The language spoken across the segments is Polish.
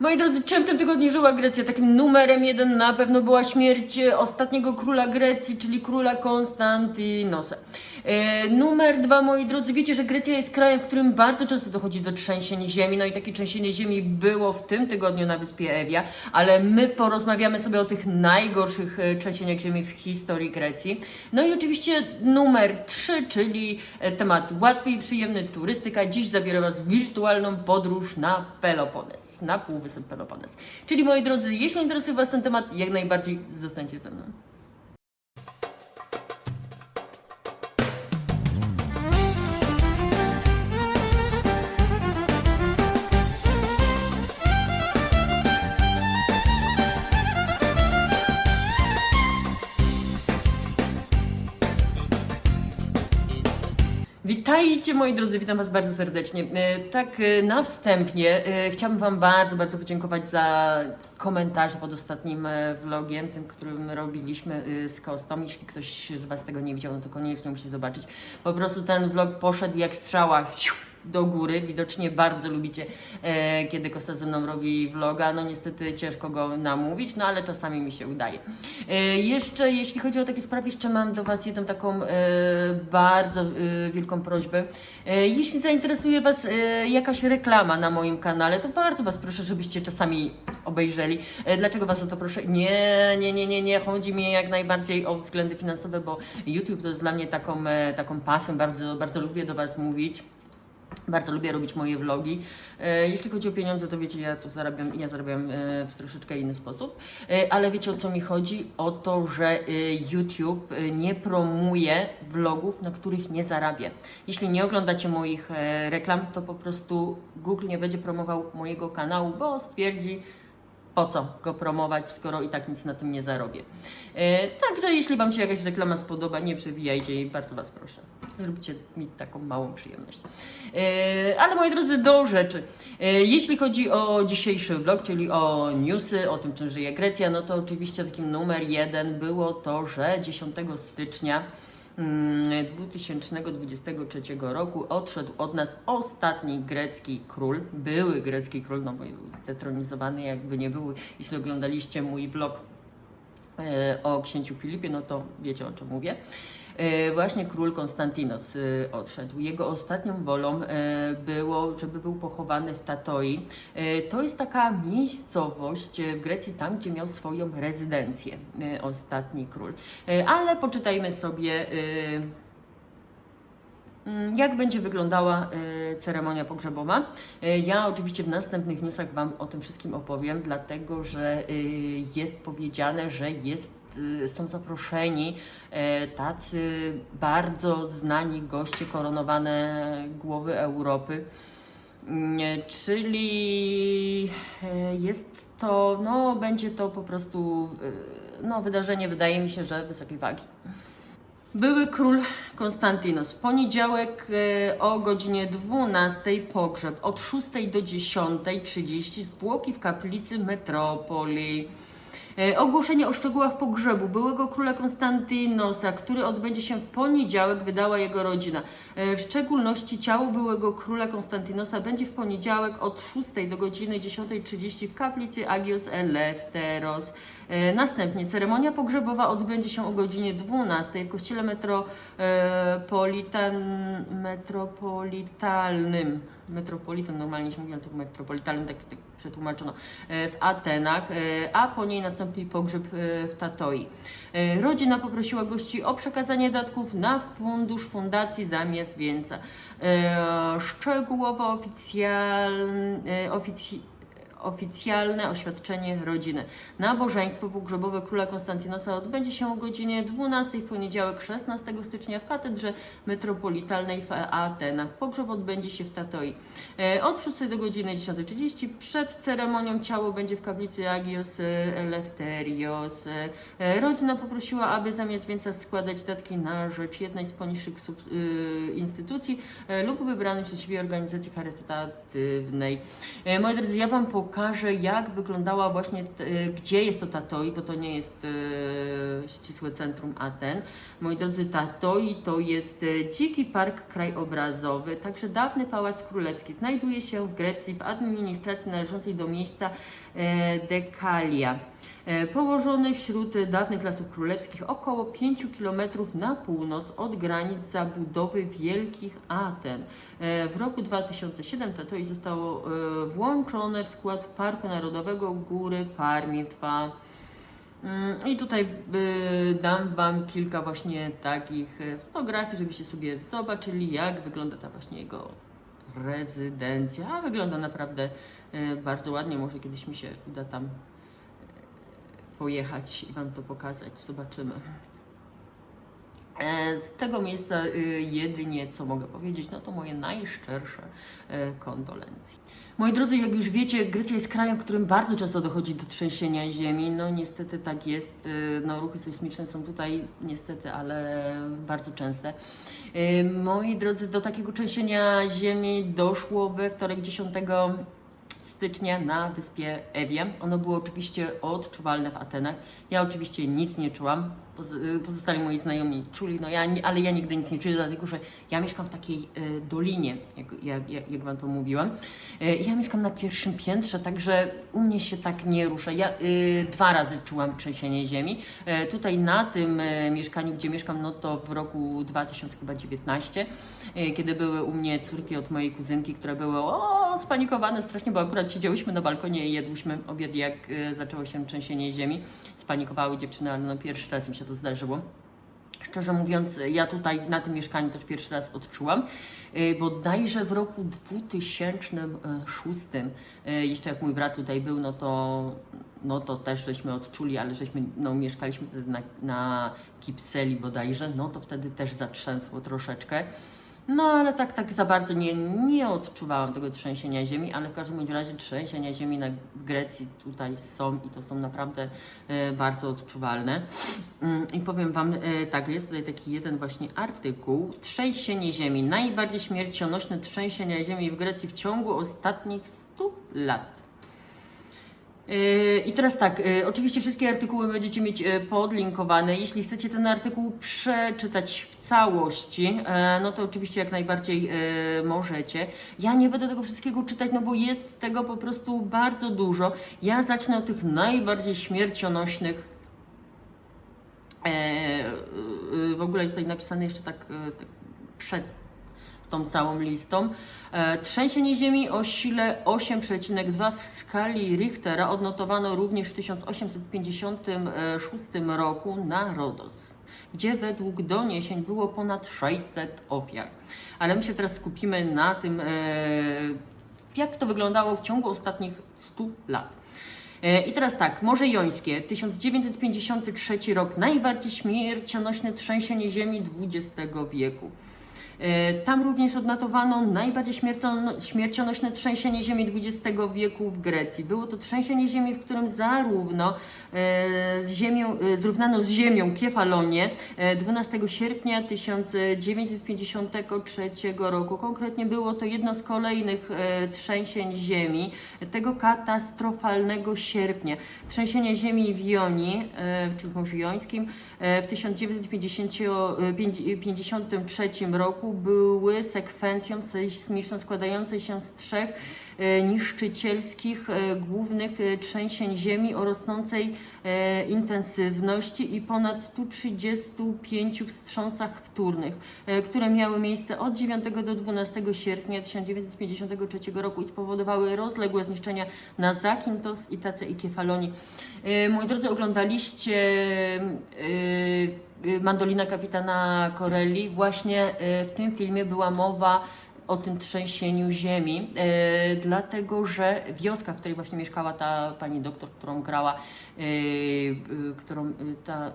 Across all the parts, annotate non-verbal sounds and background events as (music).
Moi drodzy, czym w tym tygodniu żyła Grecja? Takim numerem jeden na pewno była śmierć e, ostatniego króla Grecji, czyli króla Konstantinosa. E, numer dwa, moi drodzy, wiecie, że Grecja jest krajem, w którym bardzo często dochodzi do trzęsień ziemi. No i takie trzęsienie ziemi było w tym tygodniu na wyspie Ewia, ale my porozmawiamy sobie o tych najgorszych e, trzęsieniach ziemi w historii Grecji. No i oczywiście numer trzy, czyli temat łatwy i przyjemny turystyka. Dziś zabiorę Was w wirtualną podróż na Pelopones na Półwysep Pelopones. Czyli moi drodzy, jeśli interesuje Was ten temat, jak najbardziej zostańcie ze mną. Witajcie moi drodzy, witam Was bardzo serdecznie. E, Tak e, na wstępie e, chciałabym Wam bardzo, bardzo podziękować za komentarze pod ostatnim vlogiem, tym, którym robiliśmy z Kostą. Jeśli ktoś z Was tego nie widział, no to koniecznie musi zobaczyć. Po prostu ten vlog poszedł jak strzała fiu, do góry. Widocznie bardzo lubicie, e, kiedy Kosta ze mną robi vloga. No niestety ciężko go namówić, no ale czasami mi się udaje. E, jeszcze jeśli chodzi o takie sprawy, jeszcze mam do Was jedną taką e, bardzo e, wielką prośbę. E, jeśli zainteresuje Was e, jakaś reklama na moim kanale, to bardzo Was proszę, żebyście czasami obejrzeli. E, dlaczego Was o to proszę? Nie, nie, nie, nie, nie. Chodzi mi jak najbardziej o względy finansowe, bo YouTube to jest dla mnie taką, e, taką pasją. Bardzo, bardzo lubię do Was mówić. Bardzo lubię robić moje vlogi. E, jeśli chodzi o pieniądze, to wiecie, ja to zarabiam ja zarabiam e, w troszeczkę inny sposób. E, ale wiecie o co mi chodzi? O to, że YouTube nie promuje vlogów, na których nie zarabia. Jeśli nie oglądacie moich reklam, to po prostu Google nie będzie promował mojego kanału, bo stwierdzi, po co go promować, skoro i tak nic na tym nie zarobię. Także jeśli Wam się jakaś reklama spodoba, nie przewijajcie jej, bardzo Was proszę. Zróbcie mi taką małą przyjemność. E, ale moi drodzy, do rzeczy. E, jeśli chodzi o dzisiejszy vlog, czyli o newsy, o tym czym żyje Grecja, no to oczywiście takim numer jeden było to, że 10 stycznia mm, 2023 roku odszedł od nas ostatni grecki król, były grecki król, no bo był zdetronizowany, jakby nie był. Jeśli oglądaliście mój vlog e, o księciu Filipie, no to wiecie o czym mówię. E, Właśnie król Konstantinos e, odszedł. Jego ostatnią wolą e, było, żeby był pochowany w Tatoi. To jest taka miejscowość w Grecji, tam gdzie miał swoją rezydencję ostatni król. Ale poczytajmy sobie Mm, Jak będzie wyglądała ceremonia pogrzebowa? Ja oczywiście w następnych newsach Wam o tym wszystkim opowiem, dlatego że jest powiedziane, że jest, są zaproszeni e, tacy bardzo znani goście, koronowane głowy Europy. Mm, e, Czyli e, jest to, no będzie to po prostu no, wydarzenie, wydaje mi się, że wysokiej wagi. Były król Konstantinos. W poniedziałek o godzinie 12 pogrzeb. Od 6 do 10.30 zwłoki w kaplicy metropolii. E, Ogłoszenie o szczegółach pogrzebu byłego króla Konstantinosa, który odbędzie się w poniedziałek, wydała jego rodzina. E, W szczególności ciało byłego króla Konstantinosa będzie w poniedziałek od 6 do godziny 10.30 w kaplicy Agios Eleftheros. E, Następnie ceremonia pogrzebowa odbędzie się o godzinie 12 w kościele metropolitan, metropolitalnym. Metropolitan normalnie się mówi, ale to metropolitalnym, tak, tak przetłumaczono, e, w Atenach, e, a po niej nastąpi pogrzeb e, w Tatoi. Rodzina poprosiła gości o przekazanie datków na fundusz fundacji zamiast. E, Szczegółowo oficjalne, ofici, oficjalne oświadczenie rodziny. Nabożeństwo pogrzebowe króla Konstantinosa odbędzie się o godzinie 12 w poniedziałek 16 stycznia w katedrze metropolitalnej w Atenach. Pogrzeb odbędzie się w Tatoi. E, Od 6 do godziny 10.30 przed ceremonią ciało będzie w kaplicy Agios Eleftherios. E, Rodzina poprosiła, aby zamiast więcej składać datki na rzecz jednej z poniższych sub, y, instytucji e, lub wybranej przez siebie organizacji charytatywnej. E, Moi drodzy, ja Wam pokażę pokażę, jak wyglądała właśnie, e, gdzie jest to Tatoi, bo to nie jest e, ścisłe centrum Aten. Moi drodzy, Tatoi to jest e, dziki park krajobrazowy, także dawny pałac królewski. Znajduje się w Grecji w administracji należącej do miejsca Dekalia. E, Położony wśród dawnych lasów królewskich około 5 km na północ od granic zabudowy Wielkich Aten. E, W roku 2007 Tatoi zostało e, włączone w skład Parku Narodowego Góry Parmitwa. Mm, I tutaj dam Wam kilka właśnie takich fotografii, żebyście sobie zobaczyli, jak wygląda ta właśnie jego rezydencja. Wygląda naprawdę bardzo ładnie. Może kiedyś mi się uda tam pojechać i Wam to pokazać. Zobaczymy. E, Z tego miejsca y, jedynie co mogę powiedzieć, no to moje najszczersze e, kondolencje. Moi drodzy, jak już wiecie, Grecja jest krajem, w którym bardzo często dochodzi do trzęsienia ziemi. No niestety tak jest. y, No ruchy sejsmiczne są tutaj niestety, ale bardzo częste. Moi drodzy, do takiego trzęsienia ziemi doszło we wtorek 10 stycznia na wyspie Ewie. Ono było oczywiście odczuwalne w Atenach. Ja oczywiście nic nie czułam. Poz- Pozostali moi znajomi czuli, no ja, ale ja nigdy nic nie czuję, dlatego że ja mieszkam w takiej y, dolinie, jak, jak, jak, Wam to mówiłam. Y, ja mieszkam na pierwszym piętrze, także u mnie się tak nie rusza. Ja y, dwa razy czułam trzęsienie ziemi. Y, tutaj na tym y, mieszkaniu, gdzie mieszkam, no to w roku 2019, y, kiedy były u mnie córki od mojej kuzynki, które były o, spanikowane strasznie, bo akurat siedziałyśmy na balkonie i jadłyśmy obiad, jak y, zaczęło się trzęsienie ziemi. Spanikowały dziewczyny, ale no pierwszy raz im się to zdarzyło. Szczerze mówiąc, ja tutaj na tym mieszkaniu też pierwszy raz odczułam. Y, Bodajże w roku 2006, y, jeszcze jak mój brat tutaj był, no to, no to też żeśmy odczuli, ale żeśmy no, mieszkaliśmy wtedy na, na Kipseli bodajże, no to wtedy też zatrzęsło troszeczkę. No ale tak, tak za bardzo nie, nie odczuwałam tego trzęsienia ziemi, ale w każdym razie trzęsienia ziemi na, w Grecji tutaj są i to są naprawdę e, bardzo odczuwalne. Mm, I powiem Wam, e, tak, jest tutaj taki jeden właśnie artykuł. Trzęsienie ziemi. Najbardziej śmiercionośne trzęsienia ziemi w Grecji w ciągu ostatnich 100 lat. Yy, I teraz tak, yy, oczywiście wszystkie artykuły będziecie mieć yy, podlinkowane. Jeśli chcecie ten artykuł przeczytać w całości, no to oczywiście jak najbardziej możecie. Ja nie będę tego wszystkiego czytać, no bo jest tego po prostu bardzo dużo. Ja zacznę od tych najbardziej śmiercionośnych. W ogóle jest tutaj napisane jeszcze tak, tak przed tą całą listą. E, Trzęsienie ziemi o sile 8,2 w skali Richtera odnotowano również w 1856 roku na Rodos, gdzie według doniesień było ponad 600 ofiar. Ale my się teraz skupimy na tym, e, jak to wyglądało w ciągu ostatnich 100 lat. E, I teraz tak, Morze Jońskie, 1953 rok, najbardziej śmiercionośne trzęsienie ziemi XX wieku. E, Tam również odnotowano najbardziej śmierciono- śmiercionośne trzęsienie ziemi XX wieku w Grecji. Było to trzęsienie ziemi, w którym zarówno e, z ziemią, e, zrównano z ziemią Kefalonie e, 12 sierpnia 1953 roku. Konkretnie było to jedno z kolejnych trzęsień ziemi tego katastrofalnego sierpnia. Trzęsienie ziemi w Jonii, czy w Morzu Jońskim w 1953 roku były sekwencją sejsmiczną składającej się z trzech e, niszczycielskich e, głównych e, trzęsień ziemi o rosnącej intensywności i ponad 135 wstrząsach wtórnych, które miały miejsce od 9 do 12 sierpnia 1953 roku i spowodowały rozległe zniszczenia na Zakintos, Itace i Kefalonii. Moi drodzy, oglądaliście Mandolina kapitana Corelli. Właśnie e, w tym filmie była mowa o tym trzęsieniu ziemi, e, dlatego że wioska, w której właśnie mieszkała ta pani doktor, którą grała, którą ta,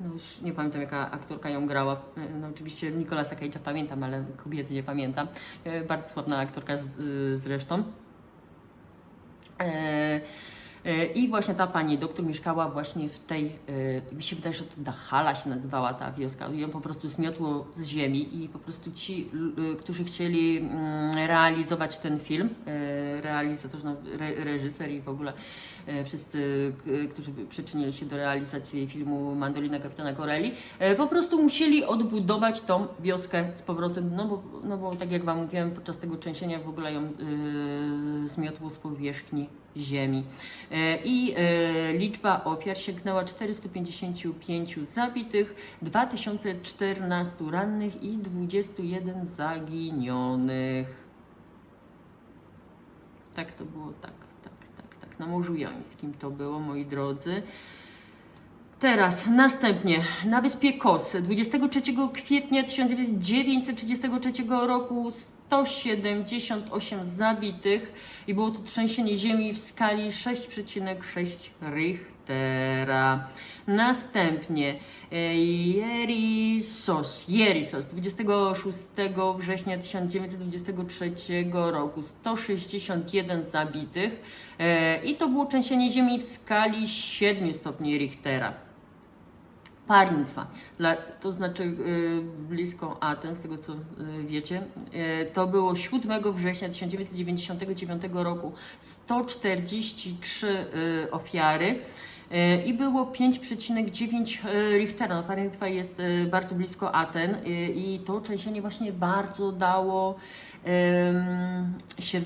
no już nie pamiętam jaka aktorka ją grała, no oczywiście Nicolasa Cage'a pamiętam, ale kobiety nie pamiętam, bardzo sławna aktorka z, zresztą. I właśnie ta pani doktor mieszkała właśnie w tej, e, mi się wydaje, że to Dahala się nazywała ta wioska. Ją po prostu zmiotło z ziemi i po prostu ci, e, którzy chcieli mm, realizować ten film, e, realizator, no, re, reżyser i w ogóle e, wszyscy, którzy przyczynili się do realizacji filmu Mandolina Kapitana Corelli, e, po prostu musieli odbudować tą wioskę z powrotem, no bo, no bo tak jak Wam mówiłem, podczas tego trzęsienia w ogóle ją e, zmiotło z powierzchni ziemi. E, I e, liczba ofiar sięgnęła 455 zabitych, 2014 rannych i 21 zaginionych. Tak to było, tak, tak, tak, tak. Na Morzu Jońskim to było, moi drodzy. Teraz, następnie, na wyspie Kos 23 kwietnia 1933 roku 178 zabitych i było to trzęsienie ziemi w skali 6,6 Richtera. Następnie e, Jerisos, Jerisos 26 września 1923 roku 161 zabitych e, i to było trzęsienie ziemi w skali 7 stopni Richtera. Parnitwa, dla, to znaczy y, blisko Aten, z tego co y, wiecie, y, to było 7 września 1999 roku 143 y, ofiary i było 5,9 y, Richtera. No, jest bardzo blisko Aten i to trzęsienie właśnie bardzo dało się y,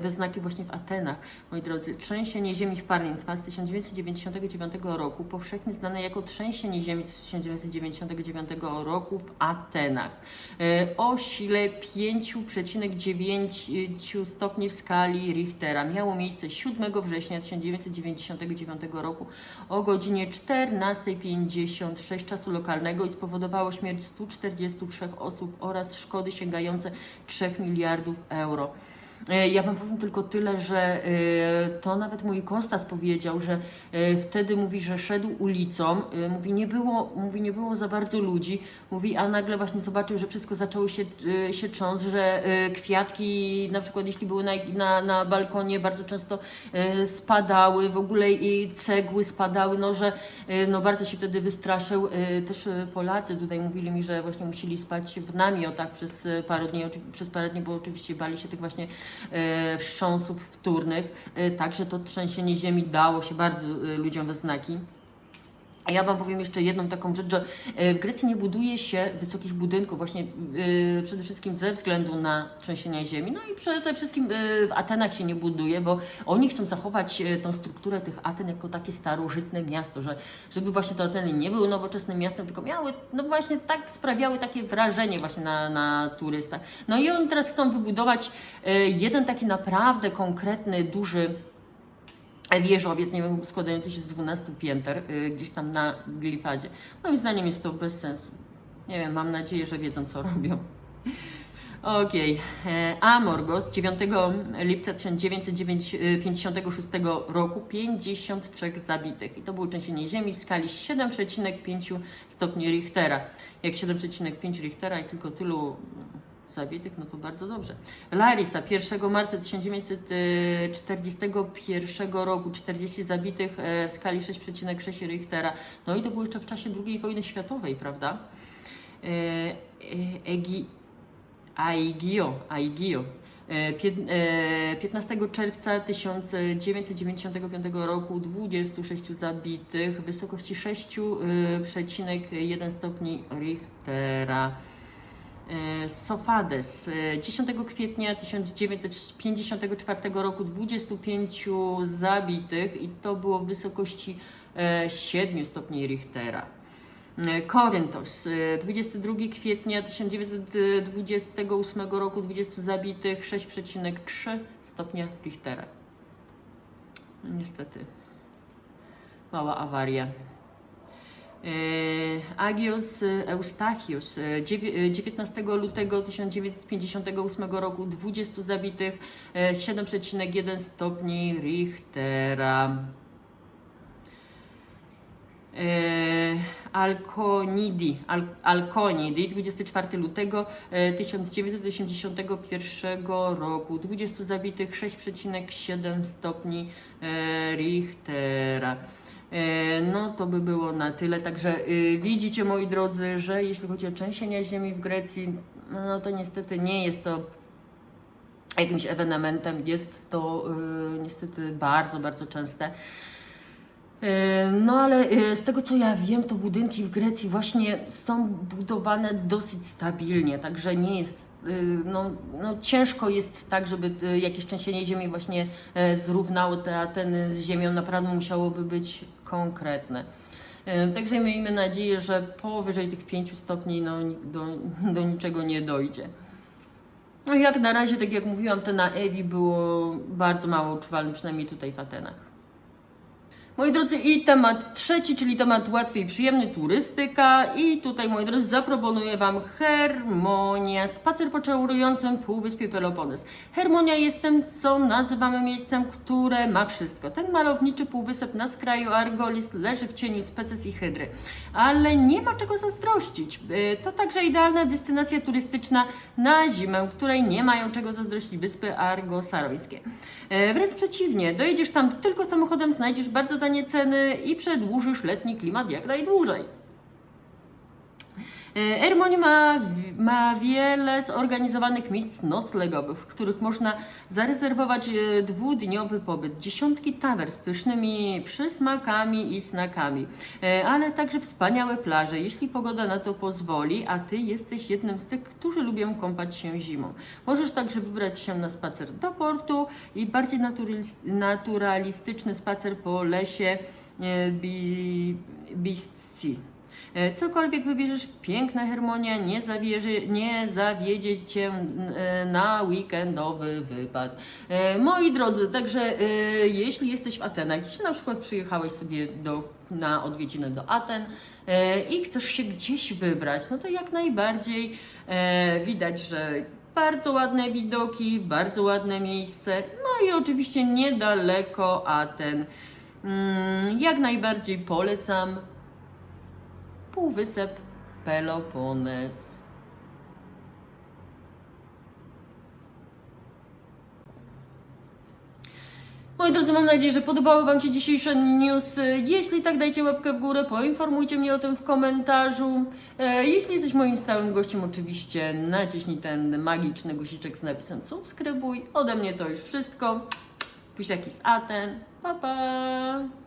we znaki właśnie w Atenach. Moi drodzy, trzęsienie ziemi w Parnitwa z 1999 roku, powszechnie znane jako trzęsienie ziemi z 1999 roku w Atenach. Y, O sile 5,9 stopni w skali Richtera. Miało miejsce 7 września 1999 roku o godzinie 14.56 czasu lokalnego i spowodowało śmierć 143 osób oraz szkody sięgające 3 miliardów euro. E, Ja Wam powiem tylko tyle, że e, to nawet mój Kostas powiedział, że e, wtedy mówi, że szedł ulicą, mówi nie było, mówi nie było za bardzo ludzi, mówi, a nagle właśnie zobaczył, że wszystko zaczęło się, się trząs, że kwiatki na przykład jeśli były na, na, na balkonie bardzo często spadały, w ogóle i cegły spadały, no że no bardzo się wtedy wystraszył. Też Polacy tutaj mówili mi, że właśnie musieli spać w namiotach przez parę dni, przez parę dni, bo oczywiście bali się tych właśnie wstrząsów wtórnych. E, Także to trzęsienie ziemi dało się bardzo e, ludziom we znaki. A ja Wam powiem jeszcze jedną taką rzecz, że e, w Grecji nie buduje się wysokich budynków właśnie e, przede wszystkim ze względu na trzęsienia ziemi. No i przede wszystkim e, w Atenach się nie buduje, bo oni chcą zachować tą strukturę tych Aten jako takie starożytne miasto, że żeby właśnie te Ateny nie były nowoczesnym miastem, tylko miały, no właśnie tak sprawiały takie wrażenie właśnie na, na turystach. No i oni teraz chcą wybudować e, jeden taki naprawdę konkretny, duży wieżowiec, nie wiem, składający się z 12 pięter, y, gdzieś tam na Glifadzie. Moim zdaniem jest to bez sensu. Nie wiem, mam nadzieję, że wiedzą, co robią. (laughs) Okej, e, Amorgos 9 lipca 1956 roku 53 zabitych i to było trzęsienie ziemi w skali 7,5 stopni Richtera. Jak 7,5 Richtera i tylko tylu zabitych, no to bardzo dobrze. Larisa 1 marca 1941 roku 40 zabitych e, w skali 6,6 Richtera. No i to było jeszcze w czasie II wojny światowej, prawda? E, e, Egi, Aigio, Aigio. E, pięt- e, 15 czerwca 1995 roku 26 zabitych w wysokości 6,1 stopni Richtera. E, Sofades e, 10 kwietnia 1954 roku 25 zabitych i to było w wysokości e, 7 stopni Richtera. E, Koryntos, e, 22 kwietnia 1928 roku 20 zabitych, 6,3 stopnia Richtera. No, niestety, mała awaria. E, Agios Eustachius, e, dziewię- e, 19 lutego 1958 roku 20 zabitych, e, 7,1 stopni Richtera. Alkonidi, Al, Alkonidi 24 lutego e, 1981 roku. 20 zabitych, 6,7 stopni e, Richtera. E, No to by było na tyle. Także y, widzicie moi drodzy, że jeśli chodzi o trzęsienia ziemi w Grecji, no to niestety nie jest to jakimś ewenementem. Jest to y, niestety bardzo, bardzo częste. Y, No ale y, z tego co ja wiem, to budynki w Grecji właśnie są budowane dosyć stabilnie, także nie jest, no, no ciężko jest tak, żeby jakieś trzęsienie ziemi właśnie e, zrównało te Ateny z ziemią, naprawdę musiałoby być konkretne. E, Także miejmy nadzieję, że powyżej tych 5 stopni no, do, do niczego nie dojdzie. No jak na razie, tak jak mówiłam, te na Ewi było bardzo mało odczuwalne, przynajmniej tutaj w Atenach. Moi drodzy, i temat trzeci, czyli temat łatwy i przyjemny, turystyka. I tutaj, moi drodzy, zaproponuję Wam Hermonia, spacer po czarującym półwyspie Peloponez. Hermonia jest tym, co nazywamy miejscem, które ma wszystko. Ten malowniczy półwysep na skraju Argolis leży w cieniu speces i hydry. Ale nie ma czego zazdrościć. Y, To także idealna destynacja turystyczna na zimę, której nie mają czego zazdrościć wyspy Argosarońskie. E, Wręcz przeciwnie, dojedziesz tam tylko samochodem, znajdziesz bardzo ceny i przedłużysz letni klimat jak najdłużej. E, Ermoń ma, ma wiele zorganizowanych miejsc noclegowych, w których można zarezerwować e, dwudniowy pobyt. Dziesiątki tawer z pysznymi przysmakami i snakami, e, ale także wspaniałe plaże, jeśli pogoda na to pozwoli, a Ty jesteś jednym z tych, którzy lubią kąpać się zimą. Możesz także wybrać się na spacer do portu i bardziej naturalis- naturalistyczny spacer po lesie Bi- Biscji. E, Cokolwiek wybierzesz, piękna harmonia nie, zawierzy, nie zawiedzie Cię e, na weekendowy wypad. E, Moi drodzy, także e, jeśli jesteś w Atenach, jeśli na przykład przyjechałeś sobie do, na odwiedziny do Aten e, i chcesz się gdzieś wybrać, no to jak najbardziej e, widać, że bardzo ładne widoki, bardzo ładne miejsce, no i oczywiście niedaleko Aten. Mm, Jak najbardziej polecam Półwysep Peloponez. Moi drodzy, mam nadzieję, że podobały Wam się dzisiejsze newsy. Jeśli tak, dajcie łapkę w górę, poinformujcie mnie o tym w komentarzu. E, Jeśli jesteś moim stałym gościem, oczywiście naciśnij ten magiczny guziczek z napisem subskrybuj. Ode mnie to już wszystko. Pusiaki z Aten. Pa, pa!